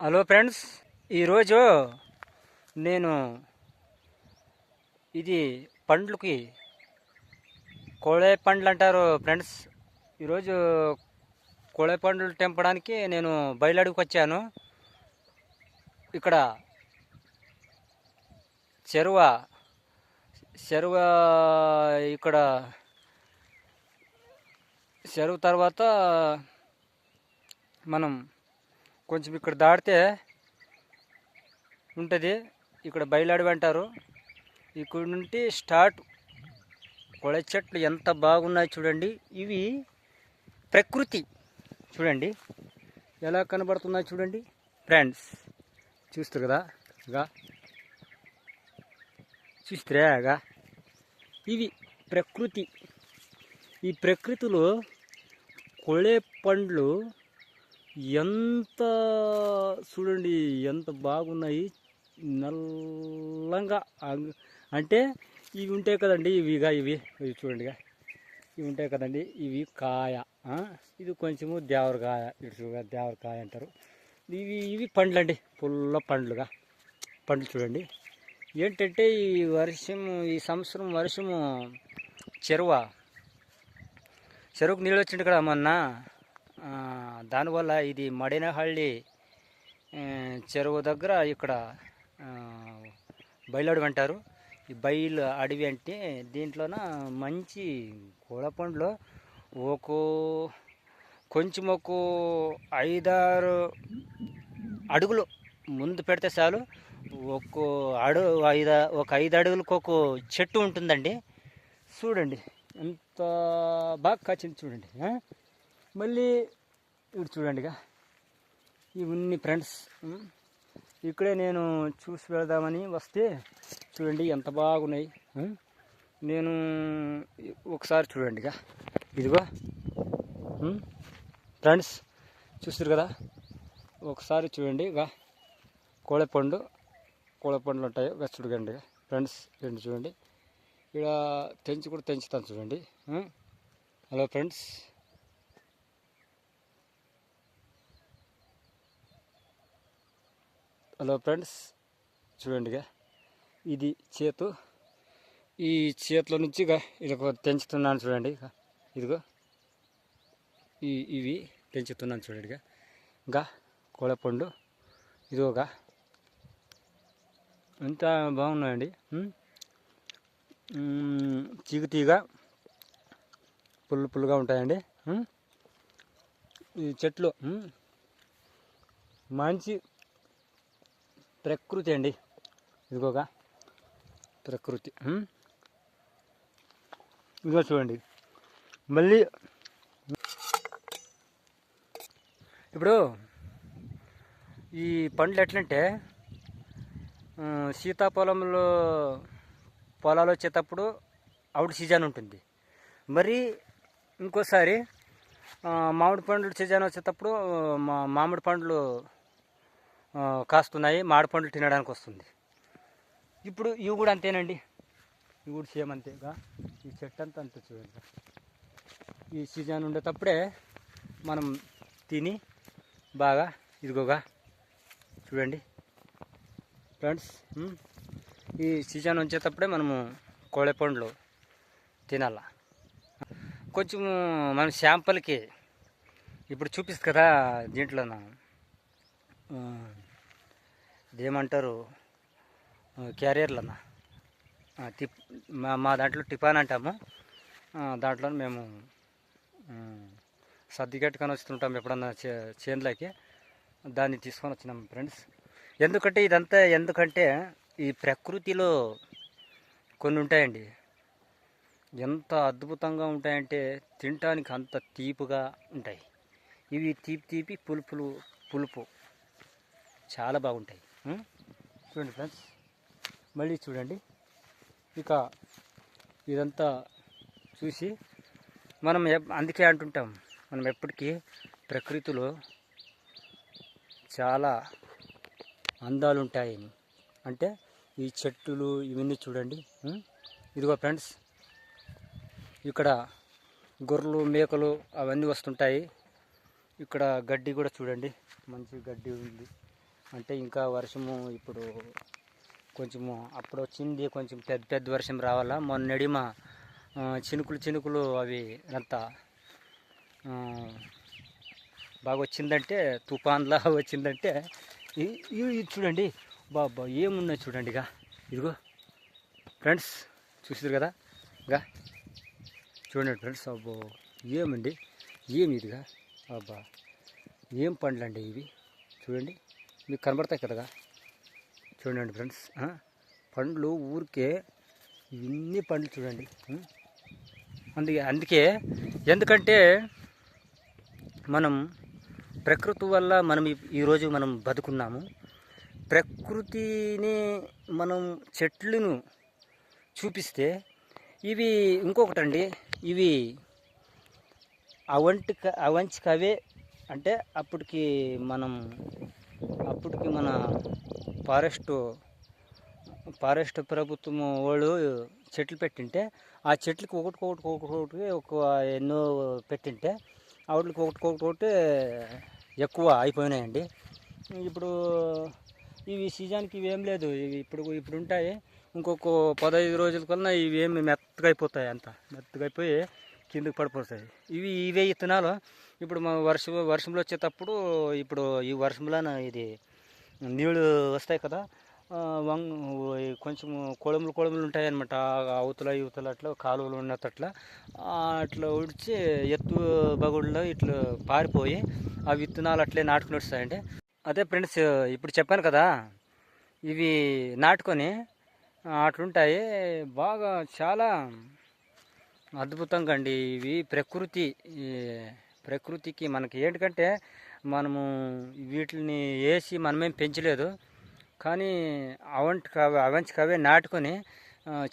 Hello friends ఈరోజు నేను ఇది పండ్లకి కోళే పండ్లు అంటారు ఫ్రెండ్స్. ఈరోజు కోళే పండ్లు తెంపడానికి నేను బయలుడికి వచ్చాను. ఇక్కడ చెరువ చెరువ ఇక్కడ చెరువు తర్వాత మనం కొంచెం ఇక్కడ దాటితే ఉంటుంది. ఇక్కడ బయలాడవి అంటారు. ఇక్కడ నుండి స్టార్ట్ కొల చెట్లు ఎంత బాగున్నాయి చూడండి. ఇవి ప్రకృతి చూడండి. ఎలా కనబడుతున్నాయి చూడండి. ఫ్రెండ్స్ చూస్తారు కదా? గా చూస్తారా గా ఇవి ప్రకృతి. ఈ ప్రకృతిలో కొళే పండ్లు ఎంత చూడండి ఎంత బాగున్నాయి. నల్లంగా అంగ్- అంటే ఇవి ఉంటాయి కదండి ఇవిగా ఇవి. ఇవి చూడండిగా ఇవి ఉంటాయి కదండి ఇవి కాయ. ఇది కొంచెము దేవరకాయ ఇటు చూడ దేవరకాయ అంటారు. ఇవి ఇవి పండ్లండి పుల్ల పండ్లుగా. పండ్లు చూడండి. ఏంటంటే ఈ వర్షం ఈ సంవత్సరం వర్షము చెరువ? చెరువుకు నీళ్ళు వచ్చింది కదా మొన్న. దానివల్ల ఇది మడినహళ్ళి చెరువు దగ్గర ఇక్కడ ఆ, అంటారు. ఈ బయలు అడవి అంటే దీంట్లోన మంచి పండ్లు ఒక కొంచెం ఒక ఐదారు అడుగులు ముందు పెడితే చాలు. ఒక అడు ఐదు ఒక ఐదు అడుగులకు ఒక చెట్టు ఉంటుందండి. చూడండి ఎంత బాగా కాచింది చూడండి మళ్ళీ ఇప్పుడు చూడండిగా. ఇవన్నీ ఫ్రెండ్స్ ఇక్కడే నేను చూసి వెళదామని వస్తే చూడండి ఎంత బాగున్నాయి. నేను ఒకసారి చూడండిగా. ఇదిగో ఫ్రెండ్స్ చూస్తారు కదా? ఒకసారి చూడండి ఇక కోళ్ళపండు కోళ్ళపండ్లు ఉంటాయి ఇక చూడండి ఫ్రెండ్స్ రెండు చూడండి. ఇక్కడ తెంచి కూడా తెంచుతాను చూడండి. Hello friends. హలో ఫ్రెండ్స్ చూడండిగా. ఇది చేతు. ఈ చేతిలో నుంచి ఇక ఇది ఒక తెంచుతున్నాను చూడండి. ఇక ఇదిగో. ఈ ఇవి పెంచుతున్నాను చూడండి ఇంకా కోళ్ళపండు ఇదిగోగా. ఎంత బాగున్నాయండి. ఉమ్. తీగ పుల్లు పుల్లుగా ఉంటాయండి. ఈ చెట్లు. మంచి ప్రకృతి అండి. ఇదిగోగా ప్రకృతి. ఇదిగో చూడండి. మళ్ళీ ఇప్పుడు ఈ పండ్లు ఎట్లంటే ఆ, సీతాఫలంలో పొలాలు వచ్చేటప్పుడు అవుట్ సీజన్ ఉంటుంది. మరి ఇంకోసారి మామిడి పండ్లు సీజన్ వచ్చేటప్పుడు మా మామిడి పండ్లు కాస్తున్నాయి మామిడి పండ్లు తినడానికి వస్తుంది. ఇప్పుడు ఇవి కూడా అంతేనండి. ఇవి కూడా సేమ్ అంతేగా ఈ చెట్టు అంతా అంతే చూడండి. ఈ సీజన్ ఉండేటప్పుడే మనం తిని బాగా ఇదిగోగా చూడండి. ఫ్రెండ్స్ ఈ సీజన్ వచ్చేటప్పుడే మనము కోళ్ళ పండ్లు తినాల. కొంచెం మన శాంపుల్కి ఇప్పుడు చూపిస్తుంది కదా దీంట్లోన. ఇదేమంటారు క్యారియర్లు అన్న టిప్ మా మా దాంట్లో టిఫాన్ అంటాము. దాంట్లో మేము సర్ది కట్టుకొని వస్తుంటాం ఎప్పుడన్నా చే చేనులకి. దాన్ని తీసుకొని వచ్చినాం ఫ్రెండ్స్. ఎందుకంటే ఇదంతా ఎందుకంటే ఈ ప్రకృతిలో కొన్ని ఉంటాయండి. ఎంత అద్భుతంగా ఉంటాయంటే తినటానికి అంత తీపుగా ఉంటాయి. ఇవి తీపి తీపి పులుపులు పులుపు. చాలా బాగుంటాయి. Hmm? చూడండి ఫ్రెండ్స్. మళ్ళీ చూడండి. ఇక ఇదంతా చూసి మనం అందుకే అంటుంటాం మనం ఎప్పటికీ ప్రకృతిలో చాలా అందాలు ఉంటాయని అంటే ఈ చెట్టులు ఇవన్నీ చూడండి. Hmm? ఇదిగో ఫ్రెండ్స్ ఇక్కడ గొర్రెలు మేకలు అవన్నీ వస్తుంటాయి. ఇక్కడ గడ్డి కూడా చూడండి. మంచి గడ్డి ఉంది. అంటే ఇంకా వర్షము ఇప్పుడు కొంచెము అప్పుడు వచ్చింది కొంచెం పెద్ద పెద్ద వర్షం రావాలా? మొన్నడిమ చినుకులు చినుకులు అవి అంతా బాగా వచ్చిందంటే తుఫాన్లా వచ్చిందంటే ఇవి ఇది చూడండి బాబా ఏమున్నాయి చూడండి ఇక ఇదిగో ఫ్రెండ్స్ చూసారు కదా ఇక చూడండి ఫ్రెండ్స్ అబ్బో ఏమండి ఏమి ఇదిగా అబ్బా ఏం పండ్లండి ఇవి చూడండి. మీకు కనబడతాయి కదా చూడండి ఫ్రెండ్స్. పండ్లు ఊరికే ఇన్ని పండ్లు చూడండి. అందుకే అందుకే ఎందుకంటే మనం ప్రకృతి వల్ల మనం ఈరోజు మనం బతుకున్నాము. ప్రకృతిని మనం చెట్లను చూపిస్తే ఇవి ఇంకొకటండి. ఇవి అవంటి అవంచికవే. అంటే అప్పటికి మనం అప్పటికి మన ఫారెస్ట్ ఫారెస్ట్ ప్రభుత్వం వాళ్ళు చెట్లు పెట్టింటే ఆ చెట్లకి ఒకటి ఒకటి ఒకటి ఒకటి ఒక ఎన్నో పెట్టింటే వాటికి ఒకటి ఒకటి ఒకటి ఎక్కువ అయిపోయినాయండి. ఇప్పుడు ఇవి సీజన్కి ఇవేం లేదు. ఇవి ఇప్పుడు ఇప్పుడు ఉంటాయి. ఇంకొక పదహైదు రోజుల కన్నా ఇవి ఏమి మెత్తగా అయిపోతాయి అంత. మెత్తగా అయిపోయి కిందకి పడిపోతాయి. ఇవి ఇవే ఇత్తనాలు ఇప్పుడు మా వర్షం వర్షంలో వచ్చేటప్పుడు ఇప్పుడు ఈ వర్షంలోన ఇది నీళ్ళు వస్తాయి కదా ఆ, వంగ్ కొంచెం కొళములు కొళములు ఉంటాయి అనమాట అవతల యువతల అట్లా కాలువలు ఉన్నట్ల అట్లా ఉడిచి ఎత్తు బగుళ్ళలో ఇట్లా పారిపోయి ఆ విత్తనాలు అట్లే నాటుకుని వస్తాయండి. అదే ఫ్రెండ్స్ ఇప్పుడు చెప్పాను కదా ఇవి నాటుకొని అట్లుంటాయి. బాగా చాలా అద్భుతంగా అండి ఇవి. ప్రకృతి ఈ ప్రకృతికి మనకి ఏంటంటే మనము వీటిని వేసి మనమేం పెంచలేదు. కానీ అవంటి కావే అవంచి కావే నాటుకొని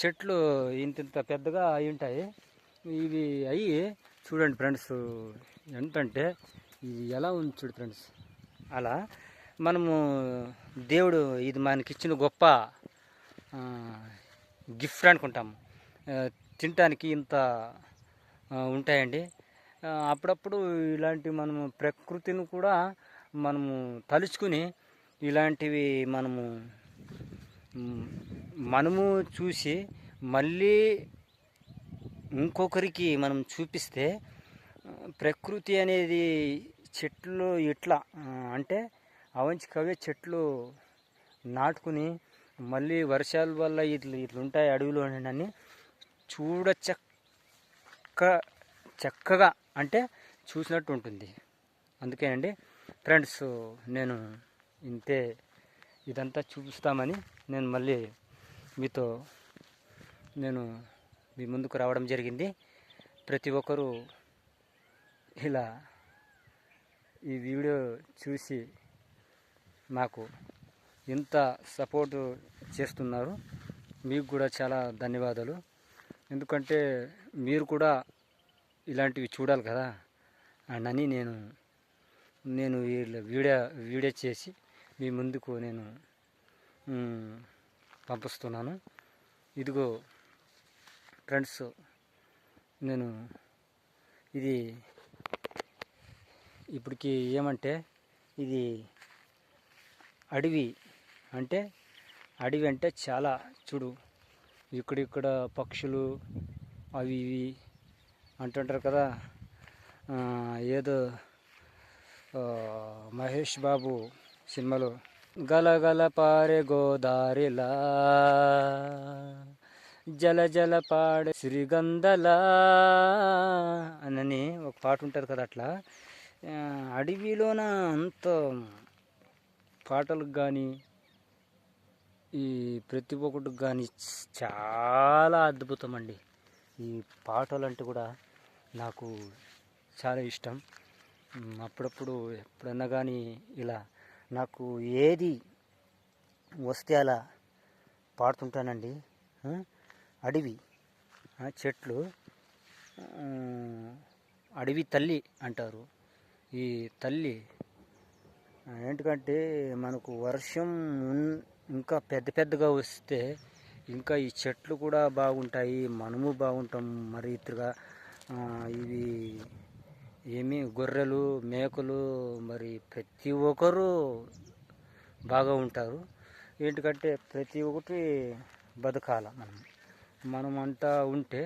చెట్లు ఇంత ఇంత పెద్దగా అయి ఉంటాయి. ఇవి అయ్యి చూడండి ఫ్రెండ్స్ ఎంతంటే ఇది ఎలా ఉంది చూడు ఫ్రెండ్స్. అలా మనము దేవుడు ఇది మనకిచ్చిన గొప్ప గిఫ్ట్ అనుకుంటాం తినటానికి ఇంత ఉంటాయండి. అప్పుడప్పుడు ఇలాంటి మనము ప్రకృతిని కూడా మనము తలుచుకుని ఇలాంటివి మనము మనము చూసి మళ్ళీ ఇంకొకరికి మనం చూపిస్తే ప్రకృతి అనేది చెట్లు ఇట్లా అంటే అవంచికవే చెట్లు నాటుకుని మళ్ళీ వర్షాల వల్ల ఇట్లు ఇట్లుంటాయి అడవిలో అని చూడ చక్క చక్కగా అంటే చూసినట్టు ఉంటుంది అందుకేనండి ఫ్రెండ్స్ నేను ఇంతే ఇదంతా చూపిస్తామని నేను మళ్ళీ మీతో నేను మీ ముందుకు రావడం జరిగింది. ప్రతి ఒక్కరూ ఇలా ఈ వీడియో చూసి నాకు ఇంత సపోర్టు చేస్తున్నారు. మీకు కూడా చాలా ధన్యవాదాలు. ఎందుకంటే మీరు కూడా ఇలాంటివి చూడాలి కదా. అని నేను నేను వీళ్ళ వీడియో వీడియో చేసి మీ ముందుకు నేను పంపిస్తున్నాను. ఇదిగో ఫ్రెండ్స్ నేను ఇది ఇప్పటికి ఏమంటే ఇది అడవి అంటే అడవి అంటే చాలా చూడు. ఇక్కడిక్కడ పక్షులు అవి ఇవి అంటుంటారు కదా ఏదో మహేష్ బాబు సినిమాలో గలగల పారే గోదారిలా జల జల పాడే శ్రీగంధలా అనని ఒక పాట ఉంటుంది కదా అట్లా. అడవిలోన అంత పాటలకు కానీ ఈ ప్రతి ఒక్కటికి కానీ చాలా అద్భుతం అండి. ఈ పాటలు అంటే కూడా నాకు చాలా ఇష్టం. అప్పుడప్పుడు ఎప్పుడన్నా కానీ ఇలా నాకు ఏది వస్తే అలా పాడుతుంటానండి. అడవి చెట్లు అడవి తల్లి అంటారు. ఈ తల్లి ఎందుకంటే మనకు వర్షం ఇంకా పెద్ద పెద్దగా వస్తే ఇంకా ఈ చెట్లు కూడా బాగుంటాయి మనము బాగుంటాం మరి ఇతరుగా ఇవి ఏమి గొర్రెలు మేకలు మరి ప్రతి ఒక్కరు బాగా ఉంటారు. ఏంటికంటే ప్రతి ఒక్కటి బతకాల మనం. మనం అంతా ఉంటే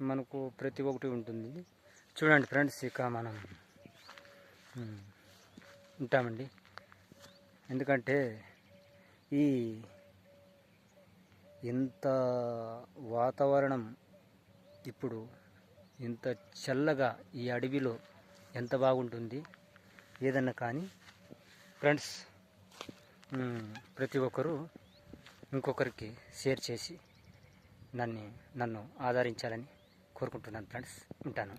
మనకు ప్రతి ఒక్కటి ఉంటుంది. చూడండి ఫ్రెండ్స్ ఇక మనం ఉంటామండి. ఎందుకంటే ఈ ఇంత వాతావరణం ఇప్పుడు ఇంత చల్లగా ఈ అడవిలో ఎంత బాగుంటుంది? ఏదన్నా కానీ ఫ్రెండ్స్ ప్రతి ఒక్కరూ ఇంకొకరికి షేర్ చేసి నన్ను నన్ను ఆదరించాలని కోరుకుంటున్నాను ఫ్రెండ్స్. ఉంటాను.